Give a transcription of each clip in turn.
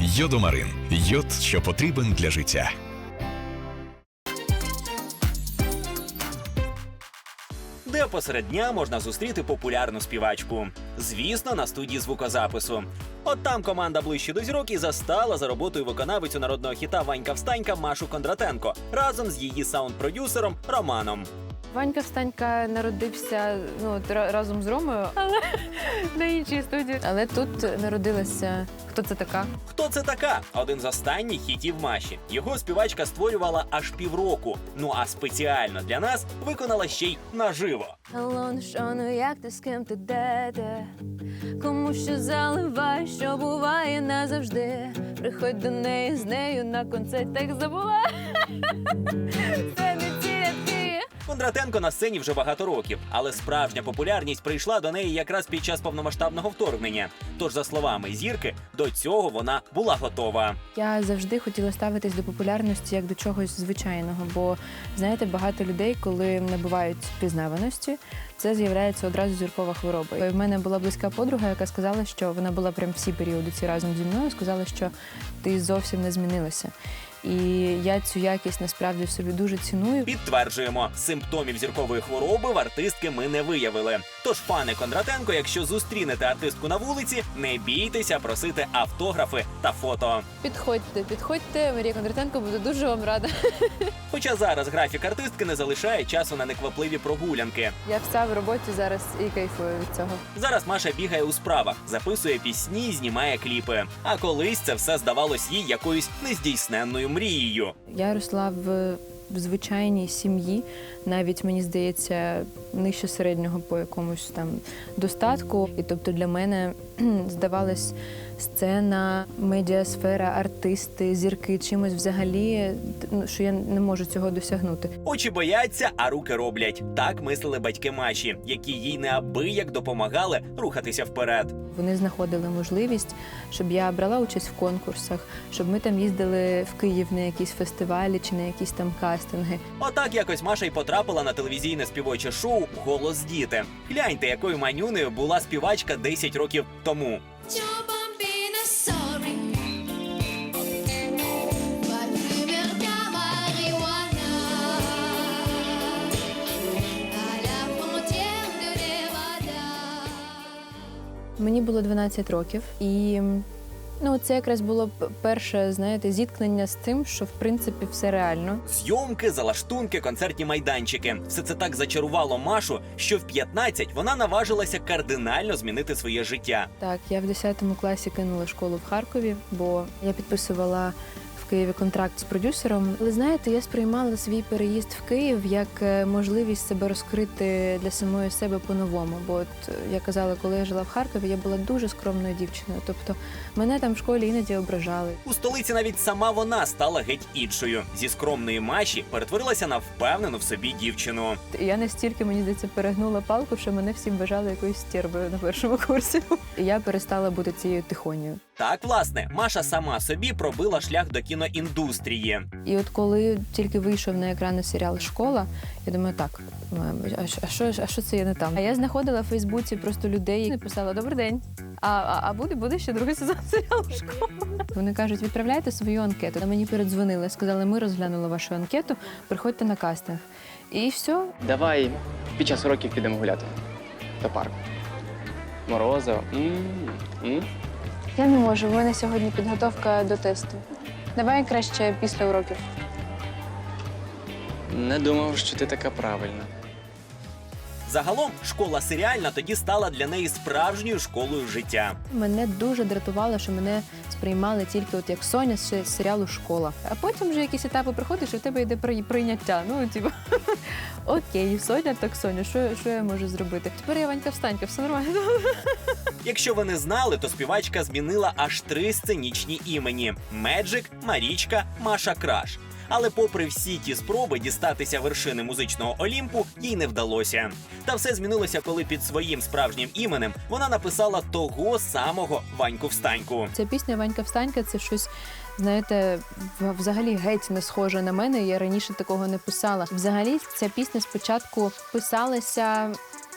Йодомарин. Йод, що потрібен для життя. де посеред дня можна зустріти популярну співачку. Звісно, на студії звукозапису. От там команда ближче до зірок і застала за роботою виконавицю народного хіта Ванька Встанька Машу Кондратенко разом з її саунд-продюсером Романом. Ванька Встанька народився ну, от разом з Ромою, але на іншій студії. Але тут народилася. Хто це така? Хто це така? Один з останніх хітів Маші. Його співачка створювала аж півроку. Ну а спеціально для нас виконала ще й наживо. Алло, що ну як ти з ким ти де ти? Кому що заливай, що буває назавжди. Приходь до неї з нею на концерт, так забувай. Кондратенко на сцені вже багато років, але справжня популярність прийшла до неї якраз під час повномасштабного вторгнення. Тож, за словами зірки, до цього вона була готова. Я завжди хотіла ставитись до популярності як до чогось звичайного, бо знаєте, багато людей, коли набувають пізнаваності, це з'являється одразу зіркова хвороба. В мене була близька подруга, яка сказала, що вона була прям всі періоди ці разом зі мною. Сказала, що ти зовсім не змінилася. І я цю якість насправді в собі дуже ціную. Підтверджуємо, симптомів зіркової хвороби в артистки ми не виявили. Тож, пане Кондратенко, якщо зустрінете артистку на вулиці, не бійтеся просити автографи та фото. Підходьте, підходьте. Марія Кондратенко буде дуже вам рада. Хоча зараз графік артистки не залишає часу на неквапливі прогулянки. Я вся в роботі зараз і кайфую від цього. Зараз Маша бігає у справах, записує пісні, знімає кліпи. А колись це все здавалось їй якоюсь нездійсненною мрією. Я росла в звичайній сім'ї, навіть мені здається, нижче середнього по якомусь там достатку. І тобто для мене здавалось сцена, медіасфера, артисти, зірки чимось взагалі, ну, що я не можу цього досягнути. Очі бояться, а руки роблять. Так мислили батьки Маші, які їй неабияк допомагали рухатися вперед. Вони знаходили можливість, щоб я брала участь в конкурсах, щоб ми там їздили в Київ на якісь фестивалі чи на якісь там кастинги. Отак якось Маша й потрапила на телевізійне співоче шоу Голос діти. Гляньте, якою манюнею була співачка 10 років тому. Мені було 12 років, і ну, це якраз було перше, знаєте, зіткнення з тим, що в принципі все реально. Зйомки, залаштунки, концертні майданчики. Все це так зачарувало Машу, що в 15 вона наважилася кардинально змінити своє життя. Так, я в 10 класі кинула школу в Харкові, бо я підписувала в Києві контракт з продюсером. Але знаєте, я сприймала свій переїзд в Київ як е, можливість себе розкрити для самої себе по-новому. Бо от е, я казала, коли я жила в Харкові, я була дуже скромною дівчиною. Тобто мене там в школі іноді ображали. У столиці навіть сама вона стала геть іншою. Зі скромної Маші перетворилася на впевнену в собі дівчину. Я настільки, мені здається, перегнула палку, що мене всім вважали якоюсь стервою на першому курсі. Я перестала бути цією тихонею. Так, власне, Маша сама собі пробила шлях до кіноіндустрії. І от коли тільки вийшов на екрани серіал Школа, я думаю, так, а що- а що, а що це я не там? А я знаходила в Фейсбуці просто людей і написала Добрий день. А, а, а буде, буде ще другий сезон серіалу Школа. Вони кажуть, відправляйте свою анкету. Мені передзвонили, сказали, ми розглянули вашу анкету, приходьте на кастинг. І все, Давай під час уроків підемо гуляти до парку. Морозиво. М, м. Я не можу. У мене сьогодні підготовка до тесту. Давай краще після уроків. Не думав, що ти така правильна. Загалом, школа серіальна тоді стала для неї справжньою школою життя. Мене дуже дратувало, що мене сприймали тільки от як Соня з серіалу Школа. А потім вже якісь етапи приходиш, і в тебе йде при- прийняття. Ну, типу, окей, Соня, так Соня, що, що я можу зробити? Тепер я Ванька встанька, все нормально. Якщо ви не знали, то співачка змінила аж три сценічні імені: Меджик, Марічка, Маша Краш. Але, попри всі ті спроби дістатися вершини музичного Олімпу, їй не вдалося. Та все змінилося, коли під своїм справжнім іменем вона написала того самого Ваньку Встаньку. Ця пісня Ванька встанька це щось знаєте, взагалі геть не схожа на мене. Я раніше такого не писала. Взагалі, ця пісня спочатку писалася.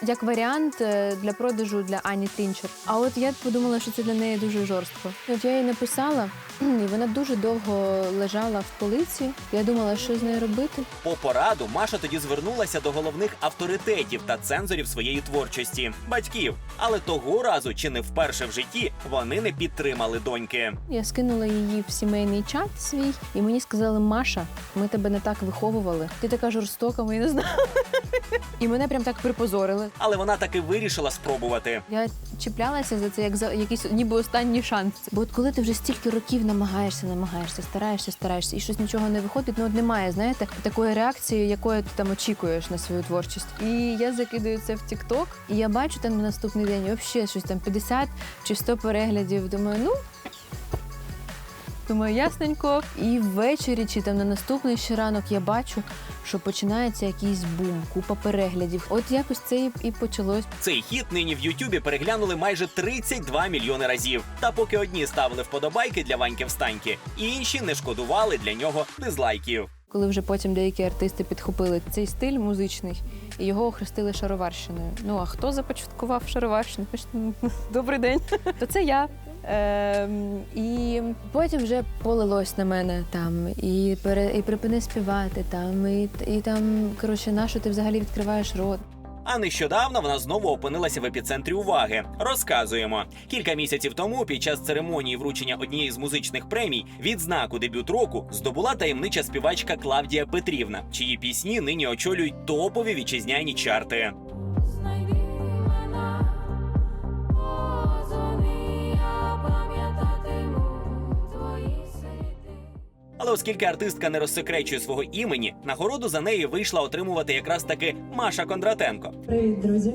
Як варіант е, для продажу для Ані Трінчер. А от я подумала, що це для неї дуже жорстко. От я її написала, і вона дуже довго лежала в полиці. Я думала, що з нею робити. По пораду Маша тоді звернулася до головних авторитетів та цензорів своєї творчості батьків. Але того разу, чи не вперше в житті, вони не підтримали доньки. Я скинула її в сімейний чат свій, і мені сказали: Маша, ми тебе не так виховували. Ти така жорстока, ми не знали. І мене прям так припозорили. Але вона таки вирішила спробувати. Я чіплялася за це як за якийсь ніби останній шанс. Бо от коли ти вже стільки років намагаєшся, намагаєшся, стараєшся, стараєшся, і щось нічого не виходить, ну от немає, знаєте, такої реакції, якої ти там очікуєш на свою творчість. І я закидаю це в TikTok, і я бачу там на наступний день взагалі щось там 50 чи 100 переглядів. Думаю, ну. Думаю, ясненько. І ввечері чи там на наступний ще ранок я бачу, що починається якийсь бум, купа переглядів. От якось це і- і почалось. Цей хіт нині в Ютубі переглянули майже 32 мільйони разів. Та поки одні ставили вподобайки для Ваньки Встаньки, інші не шкодували для нього дизлайків. Коли вже потім деякі артисти підхопили цей стиль музичний і його охрестили шароварщиною. Ну а хто започаткував шароварщину? Ну, Добрий день. То це я. Ем, і потім вже полилось на мене там, і пере, і припини співати там, і, і там, коротше, на що ти взагалі відкриваєш рот. А нещодавно вона знову опинилася в епіцентрі уваги. Розказуємо кілька місяців тому, під час церемонії вручення однієї з музичних премій, відзнаку дебют року здобула таємнича співачка Клавдія Петрівна, чиї пісні нині очолюють топові вітчизняні чарти. Але оскільки артистка не розсекречує свого імені, нагороду за неї вийшла отримувати якраз таки Маша Кондратенко. Привіт, друзі.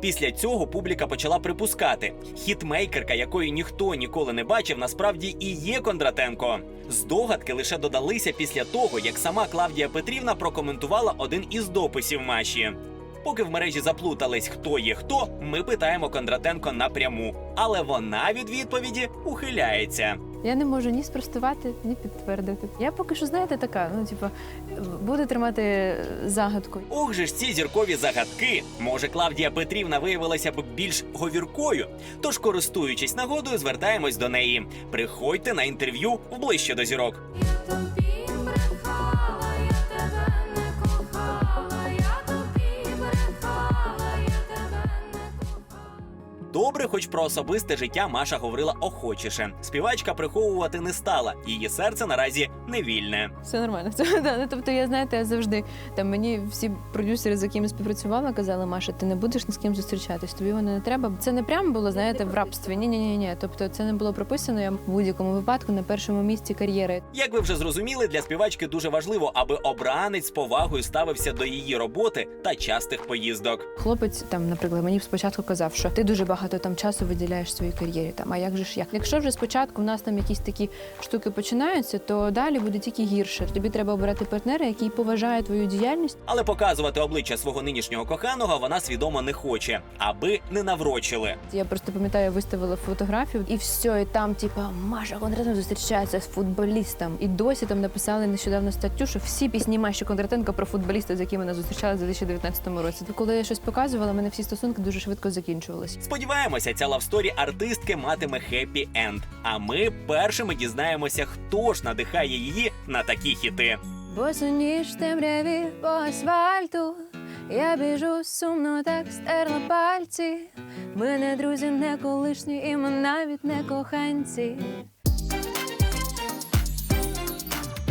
Після цього публіка почала припускати, хітмейкерка, якої ніхто ніколи не бачив, насправді і є Кондратенко. Здогадки лише додалися після того, як сама Клавдія Петрівна прокоментувала один із дописів Маші. Поки в мережі заплутались, хто є хто, ми питаємо Кондратенко напряму, але вона від відповіді ухиляється. Я не можу ні спростувати, ні підтвердити. Я поки що, знаєте, така, ну типу, буду тримати загадку. Ох же ж ці зіркові загадки. Може, Клавдія Петрівна виявилася б більш говіркою. Тож, користуючись нагодою, звертаємось до неї. Приходьте на інтерв'ю в ближче до зірок. Добре, хоч про особисте життя Маша говорила охочіше. Співачка приховувати не стала. Її серце наразі не вільне. Все нормально. Це, да, ну, тобто я знаєте, я завжди там мені всі продюсери, з якими співпрацювала, казали, Маша, ти не будеш ні з ким зустрічатись, тобі воно не треба. Це не прямо було, знаєте, в рабстві. Ні, ні, ні, ні. Тобто це не було прописано. Я в будь-якому випадку на першому місці кар'єри. Як ви вже зрозуміли, для співачки дуже важливо, аби обранець з повагою ставився до її роботи та частих поїздок. Хлопець там, наприклад, мені спочатку казав, що ти дуже багато там часу виділяєш своїй кар'єрі. Там, а як же ж я? Якщо вже спочатку в нас там якісь такі штуки починаються, то далі буде тільки гірше. Тобі треба обирати партнера, який поважає твою діяльність. Але показувати обличчя свого нинішнього коханого вона свідомо не хоче, аби не наврочили. Я просто пам'ятаю, я виставила фотографію, і все, і там, типа, Маша Кондратенко зустрічається з футболістом. І досі там написали нещодавно статтю, що всі пісні Маші Кондратенко про футболіста, з якими вона зустрічалася у 2019 році. То коли я щось показувала, мене всі стосунки дуже швидко закінчувалися. Сподіваємося, ця лавсторі артистки матиме хеппі енд. А ми першими дізнаємося, хто ж надихає її на такі хіти. Босоніж в темряві по асфальту. Я біжу сумно, так стерла пальці. Ми не друзі, не колишні, і ми навіть не коханці.